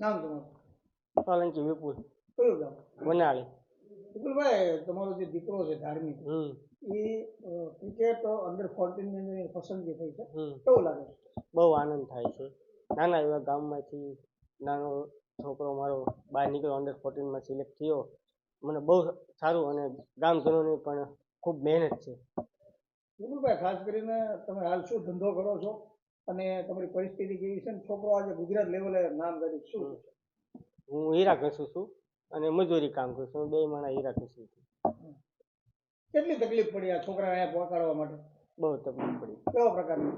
નામ તમારું? સોલંકી વિપુલ. કયું ગામ? વનાળી વિપુલભાઈ તમારો જે દીકરો છે ધાર્મિક એ ક્રિકેટ અંડર ફોર્ટીનની પસંદગી થઈ છે. કેવું લાગે છે? બહુ આનંદ થાય છે. નાના એવા ગામમાંથી નાનો છોકરો મારો બહાર નીકળ્યો અંડર ફોર્ટીનમાં સિલેક્ટ થયો. મને બહુ સારું અને ગામજનોની પણ ખૂબ મહેનત છે. વિપુલભાઈ ખાસ કરીને તમે હાલ શું ધંધો કરો છો? અને તમારી પરિસ્થિતિ કેવી છે? ને છોકરો આજે ગુજરાત લેવલે નામ કર્યું શું હું હીરા ઘસું છું અને મજૂરી કામ કરું છું. બે માણા હીરા ઘસું છું. કેટલી તકલીફ પડી આ છોકરાને અહીંયા પહોંચાડવા માટે? બહુ તકલીફ પડી. કેવા પ્રકારની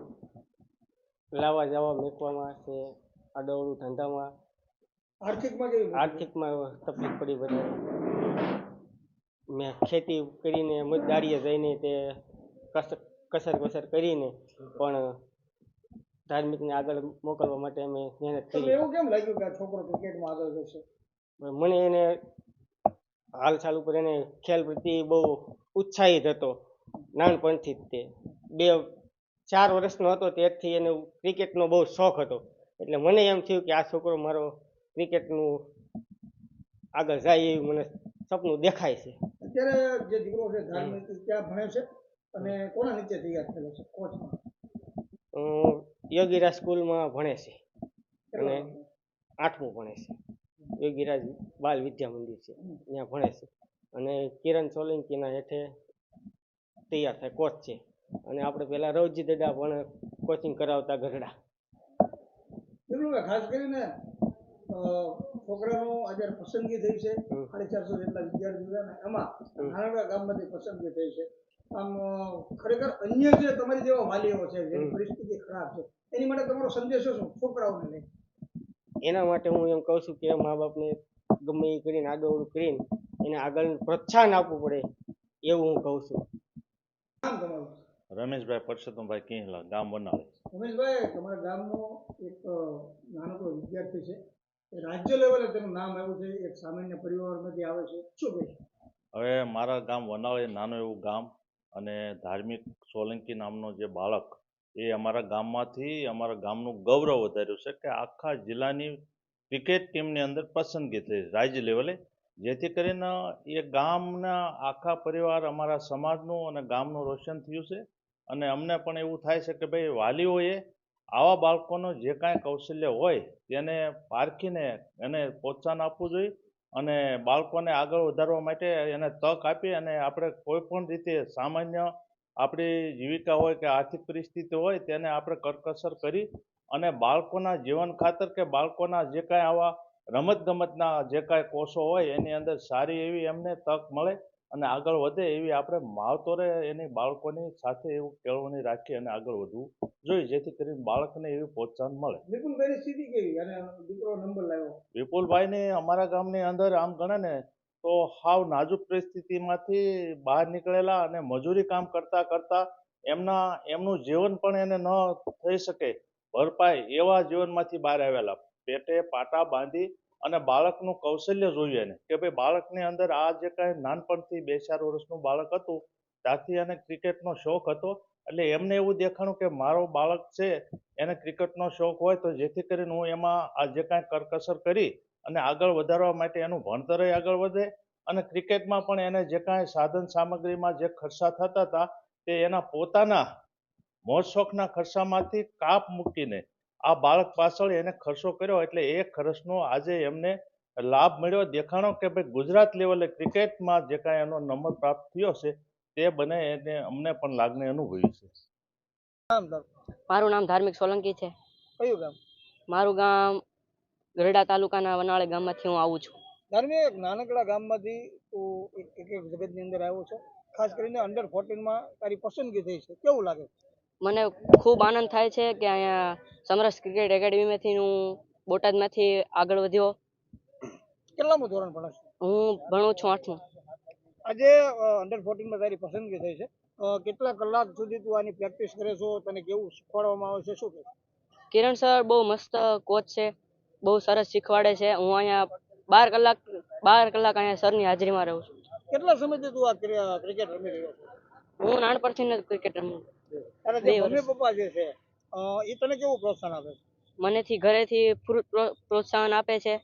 લાવા જવા મેકવામાં છે અડવડું ધંધામાં. આર્થિકમાં કેવી આર્થિકમાં તકલીફ પડી બધા મેં ખેતી કરીને મજદારીએ જઈને તે કસર કસર કસર કરીને પણ ધાર્મિકને આગળ મોકલવા માટે અમે મહેનત તમને કરી. એવું કેમ લાગ્યું કે આ છોકરો ક્રિકેટમાં આગળ જશે? મને એને હાલ ચાલ ઉપર એને ખેલ પ્રત્યે બહુ ઉત્સાહિત હતો નાનપણથી જ તે. બે ચાર વર્ષનો હતો ત્યારથી એને ક્રિકેટનો બહુ શોખ હતો. એટલે મને એમ થયું કે આ છોકરો મારો ક્રિકેટનું આગળ જાય એવું મને સપનું દેખાય છે. અત્યારે જે દીકરો છે ધાર્મિક ત્યાં ભણે છે અને કોના નીચે તૈયાર થયેલો છે? કોચમાં? અમ યોગીરા સ્કૂલમાં ભણે છે. અને આઠમું ભણે છે. યોગીરાજ બાલ વિદ્યા મંદિર છે. ત્યાં ભણે છે. અને કિરણ સોલંકીના હેઠે તૈયાર થાય કોચ છે. અને આપણે પેલા રવજી દડા પણ કોચિંગ કરાવતા ગઢડા ખાસ કરીને છોકરાનું આજે પસંદગી થઈ છે. સાડી ચારસો જેટલા વિદ્યાર્થીઓ એમાં નાનકડા ગામમાંથી પસંદગી થઈ છે. આમ ખરેખર અન્ય જે તમારી જેવા વાલીઓ છે જેની પરિસ્થિતિ ખરાબ છે એની માટે તમારો સંદેશો શું? છોકરાઓને લઈને. એના માટે હું એમ કહું છું કે મા બાપને ગમે એ કરીને આગળ કરીને એને આગળ પ્રોત્સાહન આપવું પડે એવું હું કહું છું. રમેશભાઈ પરસોત્તમભાઈ કેહલા ગામ બનાવે રમેશભાઈ તમારા ગામનો એક નાનકડો વિદ્યાર્થી છે. રાજ્ય લેવલે તેનું નામ આવ્યું છે. એક સામાન્ય પરિવારમાંથી આવે છે. શું કહે હવે મારા ગામ વનાવે નાનું એવું ગામ. અને ધાર્મિક સોલંકી નામનો જે બાળક, એ અમારા ગામમાંથી, અમારા ગામનું ગૌરવ વધાર્યું છે કે આખા જિલ્લાની ક્રિકેટ ટીમની અંદર પસંદગી થઈ રાજ્ય લેવલે. જેથી કરીને એ ગામના આખા પરિવાર અમારા સમાજનું અને ગામનું રોશન થયું છે. અને અમને પણ એવું થાય છે કે ભાઈ, વાલીઓએ આવા બાળકોનો જે કાંઈ કૌશલ્ય હોય, તેને પારખીને એને પ્રોત્સાહન આપવું જોઈએ. અને બાળકોને આગળ વધારવા માટે એને તક આપી અને આપણે કોઈ પણ રીતે સામાન્ય આપણી જીવિકા હોય કે આર્થિક પરિસ્થિતિ હોય તેને આપણે કરકસર કરી અને બાળકોના જીવન ખાતર કે બાળકોના જે કાંઈ આવા રમતગમતના જે કાંઈ કોષો હોય એની અંદર સારી એવી એમને તક મળે અને આગળ વધે એવી આપણે માવતરે એની બાળકોની સાથે એવું કેળવણી રાખી અને આગળ વધવું જોઈએ જેથી કરીને બાળકને એવી પ્રોત્સાહન મળે. વિપુલભાઈની સ્થિતિ કેવી? અને દીકરો નંબર લાવ્યો. વિપુલભાઈને અમારા ગામની અંદર આમ ગણે ને તો હાવ નાજુક પરિસ્થિતિમાંથી બહાર નીકળેલા અને મજૂરી કામ કરતા કરતા એમના એમનું જીવન પણ એને ન થઈ શકે. ભરપાઈ એવા જીવનમાંથી બહાર આવેલા. પેટે પાટા બાંધી અને બાળકનું કૌશલ્ય જોઈએ એને કે ભાઈ બાળકની અંદર આ જે કાંઈ નાનપણથી બે ચાર વર્ષનું બાળક હતું, ત્યાંથી એને ક્રિકેટનો શોખ હતો. એટલે એમને એવું દેખાણું કે મારો બાળક છે, એને ક્રિકેટનો શોખ હોય તો જેથી કરીને હું એમાં આ જે કાંઈ કરકસર કરી અને આગળ વધારવા માટે એનું ભણતરય આગળ વધે અને ક્રિકેટમાં પણ એને જે કાંઈ સાધન સામગ્રીમાં જે ખર્ચા થતા હતા તે એના પોતાના મોજ શોખના ખર્ચામાંથી કાપ મૂકીને આ બાળક પાછળ એને ખર્ચો કર્યો એટલે એ ખર્ચનો આજે એમને લાભ મળ્યો. દેખાણો કે ભાઈ ગુજરાત લેવલે ક્રિકેટમાં જે કાંઈ એનો નંબર પ્રાપ્ત થયો છે તે બને એને અમને પણ લાગણી અનુભવી છે. મારું નામ ધાર્મિક સોલંકી છે. કયું ગામ? મારું ગામ ગરડા તાલુકાના વનાળે ગામમાંથી હું આવું છું. ધાર્મિક એક નાનકડા ગામમાંથી તું એક એક એક જગતની અંદર આવ્યો છું. ખાસ કરીને અંડર ફોર્ટીનમાં તારી પસંદગી થઈ છે. કેવું લાગે? મને ખૂબ આનંદ થાય છે કે અહીંયા સમરસ ક્રિકેટ એકેડમીમાંથી હું બોટાદમાંથી આગળ વધ્યો. કેટલામું ધોરણ ભણો છે? હું ભણું છું આઠમું. આજે અંડર ફોર્ટીનમાં તારી પસંદગી થઈ છે. કેટલા કલાક સુધી તું આની પ્રેક્ટિસ કરે છો? તને કેવું શીખવાડવામાં આવે છે? શું કહે કિરણ સર બહુ મસ્ત કોચ છે. બહુ સરસ શીખવાડે છે. હું અહીંયા બાર કલાક બાર કલાક અહીંયા સરની હાજરીમાં રહું છું. કેટલા સમયથી તું આ ક્રિકેટ રમી રહ્યો છે? હું નાનપણથી જ ક્રિકેટ રમું તારા જે મમ્મી પપ્પા જે છે એ તને કેવું પ્રોત્સાહન આપે છે? મનેથી ઘરેથી પ્રોત્સાહન આપે છે.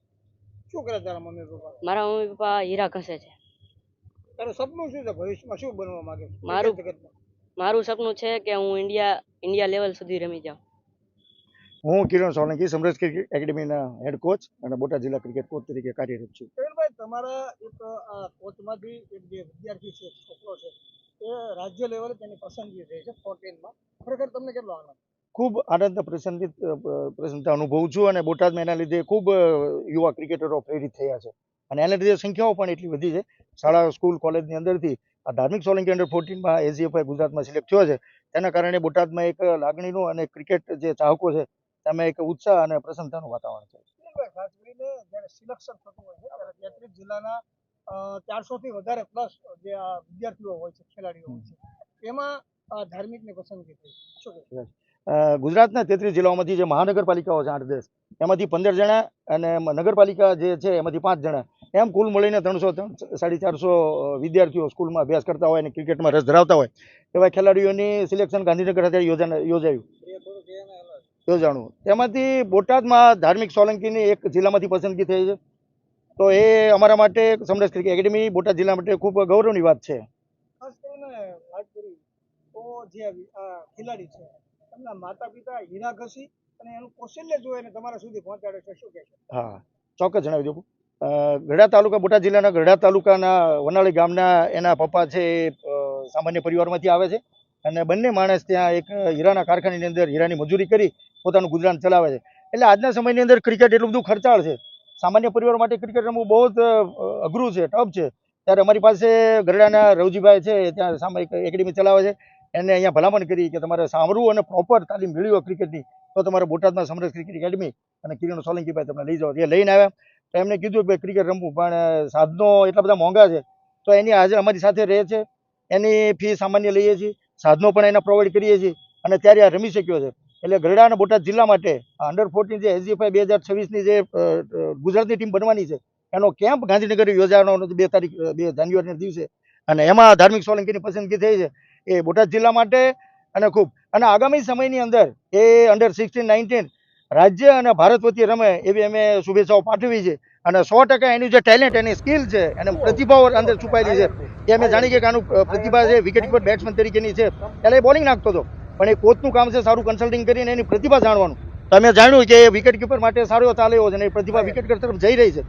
શું કરે તારા મમ્મી પપ્પા? મારા મમ્મી પપ્પા હીરા ઘસે છે. તારું સપનું શું છે ભવિષ્યમાં? શું બનવા માંગે છે? મારું- મારું સપનું છે કે હું ઇન્ડિયા ઇન્ડિયા લેવલ સુધી રમી જાઉં. હું કિરણ સોલંકી સમરસ ક્રિકેટ એકેડમીના હેડ કોચ અને બોટાદ જિલ્લા ક્રિકેટ કોચ તરીકે કાર્યરત છું. કિરણભાઈ તમારા એક કોચમાંથી એક જે વિદ્યાર્થી છે છોકરો છે એ રાજ્ય લેવલે તેની પસંદગી થઈ છે ફોર્ટીનમાં ખરેખર તમને કેટલો આનંદ? ખૂબ આનંદ પ્રસન્નિત પ્રસન્નતા અનુભવું છું અને બોટાદમાં એના લીધે ખૂબ યુવા ક્રિકેટરો પ્રેરિત થયા છે. અને એના લીધે સંખ્યાઓ પણ એટલી વધી છે. શાળા સ્કૂલ કોલેજની અંદરથી આ ધાર્મિક સોલંકી અંડર ફોર્ટીનમાં એસીએફઆઈ ગુજરાતમાં સિલેક્ટ થયો છે. તેના કારણે બોટાદમાં એક લાગણીનું અને ક્રિકેટ જે ચાહકો છે તેમાં એક ઉત્સાહ અને પ્રસન્નતાનું વાતાવરણ છે. ખાસ કરીને જ્યારે સિલેક્શન થતું હોય છે ત્યારે તેત્રીસ જિલ્લાના ચારસો થી વધારે પ્લસ જે વિદ્યાર્થીઓ હોય છે ખેલાડીઓ હોય છે. એમાં આ ધાર્મિકની પસંદગી થઈ. શું ગુજરાતના તેત્રીસ જિલ્લાઓમાંથી જે મહાનગરપાલિકાઓ છે આઠ દસ એમાંથી પંદર જણા અને નગરપાલિકા જે છે એમાંથી પાંચ જણા. એમ કુલ મળીને ત્રણસો સાડી ચારસો વિદ્યાર્થીઓ સ્કૂલમાં અભ્યાસ કરતા હોય અને ક્રિકેટમાં રસ ધરાવતા હોય એવા ખેલાડીઓની સિલેક્શન ગાંધીનગર અત્યારે યોજાને યોજાયું. યોજાણું. તેમાંથી બોટાદમાં ધાર્મિક સોલંકીની એક જિલ્લામાંથી પસંદગી થઈ છે. તો એ અમારા માટે સમરસ ક્રિકેટ એકેડમી બોટાદ જિલ્લા માટે ખૂબ ગૌરવની વાત છે. હા ચોક્કસ જણાવી દઉં. ગઢડા તાલુકા બોટાદ જિલ્લાના ગઢડા તાલુકાના વનાળી ગામના એના પપ્પા છે સામાન્ય પરિવારમાંથી આવે છે અને બંને માણસ ત્યાં એક હીરાના કારખાનાની અંદર હીરાની મજૂરી કરી પોતાનું ગુજરાન ચલાવે છે. એટલે આજના સમયની અંદર ક્રિકેટ એટલું બધું ખર્ચાળ છે. સામાન્ય પરિવાર માટે ક્રિકેટ રમવું બહુ જ અઘરું છે, ટફ છે. ત્યારે અમારી પાસે ગરડાના રવજીભાઈ છે ત્યાં સામાયિક એકેડમી ચલાવે છે. એને અહીંયા ભલામણ કરી કે તમારે સાંભળવું અને પ્રોપર તાલીમ મેળવી હોય ક્રિકેટની તો તમારે બોટાદમાં સમરસ ક્રિકેટ એકેડમી અને કિરણ સોલંકીભાઈ તમને લઈ જાઓ. એ લઈને આવ્યા. તો એમને કીધું કે ક્રિકેટ રમવું, પણ સાધનો એટલા બધા મોંઘા છે. તો એની આજે અમારી સાથે રહે છે. એની ફી સામાન્ય લઈએ છીએ. સાધનો પણ એના પ્રોવાઈડ કરીએ છીએ. અને ત્યારે આ રમી શક્યો છે. એટલે ગરડા અને બોટાદ જિલ્લા માટે અંડર ફોર્ટીન જે એસજીએફઆઈ બે હજાર છવ્વીસની જે ગુજરાતની ટીમ બનવાની છે, એનો કેમ્પ ગાંધીનગર યોજાવાનો બે તારીખ બે જાન્યુઆરીના દિવસે. અને એમાં ધાર્મિક સોલંકીની પસંદગી થઈ છે. એ બોટાદ જિલ્લા માટે અને ખૂબ. અને આગામી સમયની અંદર એ અંડર સિક્સટીન નાઇન્ટીન રાજ્ય અને ભારત વતી રમે એવી અમે શુભેચ્છાઓ પાઠવી છે. અને સો ટકા એની જે ટેલેન્ટ એની સ્કિલ છે અને પ્રતિભાઓ અંદર છુપાયેલી છે. એ અમે જાણી કે આનું પ્રતિભા છે વિકેટ કીપર બેટ્સમેન તરીકેની છે. એ બોલિંગ નાખતો હતો. પણ એ કોચનું કામ છે સારું કન્સલ્ટિંગ કરીને એની પ્રતિભા જાણવાનું. તમે જાણ્યું કે એ વિકેટ કીપર માટે સારો ચાલ્યો ચાલે એવો છે અને એ પ્રતિભા વિકેટ તરફ જઈ રહી છે.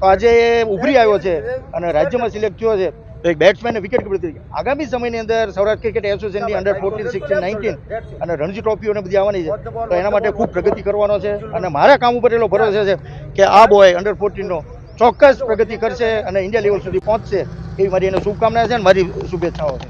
તો આજે એ ઉભરી આવ્યો છે અને રાજ્યમાં સિલેક્ટ થયો છે. તો એક બેટ્સમેન વિકેટ કીપર તરીકે. આગામી સમયની અંદર સૌરાષ્ટ્ર ક્રિકેટ એસોસિએશનની અંડર ફોર્ટીન સિક્સટીન નાઇન્ટીન અને રણજી ટ્રોફીઓને બધી આવવાની છે. તો એના માટે ખૂબ પ્રગતિ કરવાનો છે અને મારા કામ ઉપર એટલો ભરોસો છે કે આ બોય અંડર ફોર્ટીનનો ચોક્કસ પ્રગતિ કરશે અને ઇન્ડિયા લેવલ સુધી પહોંચશે. એવી મારી એને શુભકામના છે અને મારી શુભેચ્છાઓ છે.